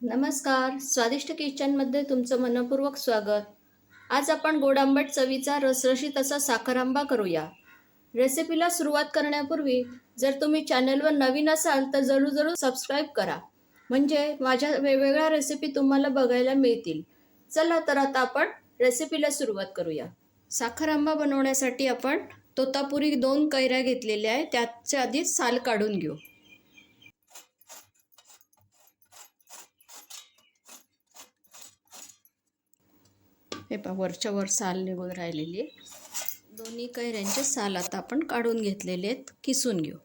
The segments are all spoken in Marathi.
नमस्कार. स्वादिष्ट किचनमध्ये तुमचं मनपूर्वक स्वागत. आज आपण गोड आंबट चवीचा रसरशीत असा साखर आंबा करूया. रेसिपीला सुरुवात करण्यापूर्वी जर तुम्ही चॅनलवर नवीन असाल तर जरूर जरूर सबस्क्राईब करा. म्हणजे माझ्या वेगवेगळ्या रेसिपी तुम्हाला बघायला मिळतील. चला तर आता आपण रेसिपीला सुरुवात करूया. साखर आंबा बनवण्यासाठी आपण तोतापुरी दोन कैऱ्या घेतलेल्या आहे त्याच्या आधी साल काढून घेऊ. हे पहा वरच्या वर साल निघून राहिलेली आहे. दोन्ही कैऱ्यांचे साल आता आपण काढून घेतलेले आहेत किसून घेऊ.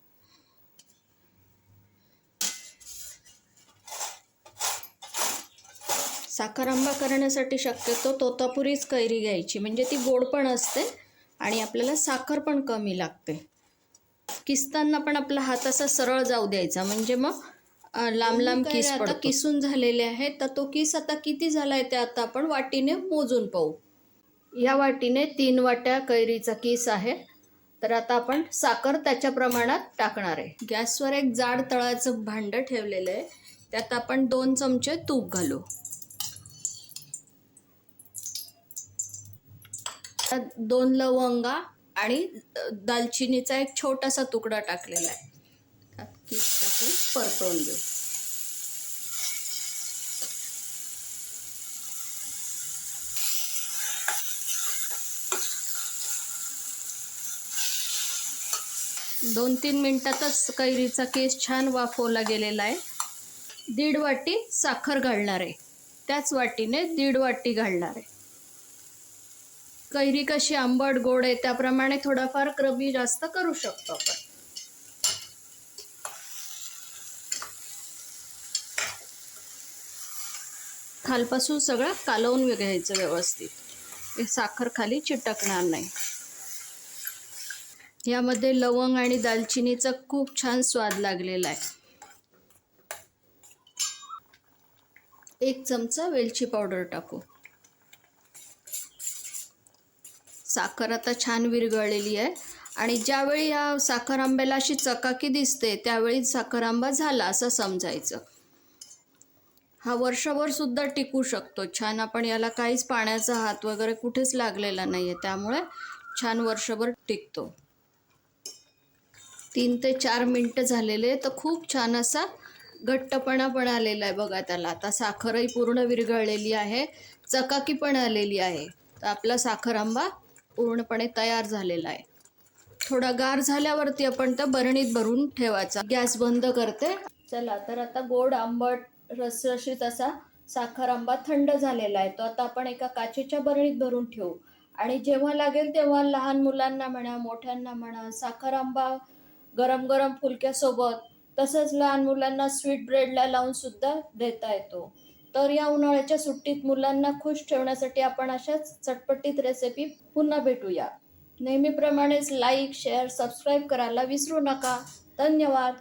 साखर आंबा करण्यासाठी शक्यतो तोतापुरीच कैरी घ्यायची म्हणजे ती गोड पण असते आणि आपल्याला साखर पण कमी लागते. किसताना पण आपला हात असा सरळ जाऊ द्यायचा म्हणजे मग लांब लांब किस पडतो? किसून झालेले आहेत. तर तो किस आता किती झालाय ते आता आपण वाटीने मोजून पाहू. या वाटीने तीन वाट्या कैरीचा किस आहे. तर आता आपण साखर त्याच्या प्रमाणात टाकणार आहे. गॅसवर एक जाड तळाचं भांडं ठेवलेलं आहे. त्यात आपण दोन चमचे तूप घालू. दोन लवंगा आणि दालचिनीचा एक छोटासा तुकडा टाकलेला आहे. पीठ टाकून परतवून घेऊ. दोन तीन मिनिटातच कैरीचा केस छान वाफवला गेलेला आहे. दीड वाटी साखर घालणार आहे. त्याच वाटीने दीड वाटी घालणार आहे. कैरी कशी आंबट गोड आहे त्याप्रमाणे थोडाफार कमी जास्त करू शकतो आपण. खालपासून सगळं कालवून घ्यायचं व्यवस्थित. हे साखर खाली चिटकणार नाही. यामध्ये लवंग आणि दालचिनीचा खूप छान स्वाद लागलेला आहे. एक चमचा वेलची पावडर टाकू. साखर आता छान विरघळलेली आहे. आणि ज्यावेळी या साखर आंब्याला अशी चकाकी दिसते त्यावेळी साखर आंबा झाला असं समजायचं. हा वर्षभर सुद्धा टिकू शकतो. छान आपण याला काहीच पाण्याचा हात वगैरे कुठेच लागलेला नाही आहे त्यामुळे छान वर्षभर टिकतो. तीन ते चार मिनटं झालेले तर खूप छान असा घट्टपणा पण आलेला आहे बघा त्याला. आता साखरही पूर्ण विरघळलेली आहे. चकाकी पण आलेली आहे. तर आपला साखर आंबा पूर्णपणे तयार झालेला आहे. थोडा गार झाल्यावरती आपण त्या बरणीत भरून ठेवायचा. गॅस बंद करते. चला तर आता गोड आंबट रसरशीत असा साखर आंबा थंड झालेला आहे. तो आता आपण एका काचेच्या बरणीत भरून ठेवू. आणि जेव्हा लागेल तेव्हा लहान मुलांना म्हणा मोठ्यांना म्हणा साखर आंबा गरम गरम फुलक्यासोबत तसंच लहान मुलांना स्वीट ब्रेडला लावून सुद्धा देता येतो. तर या उन्हाळ्याच्या सुट्टीत मुलांना खुश ठेवण्यासाठी आपण अशाच चटपटीत रेसिपी पुन्हा भेटूया. नेहमीप्रमाणेच लाईक शेअर सबस्क्राईब करायला विसरू नका. धन्यवाद.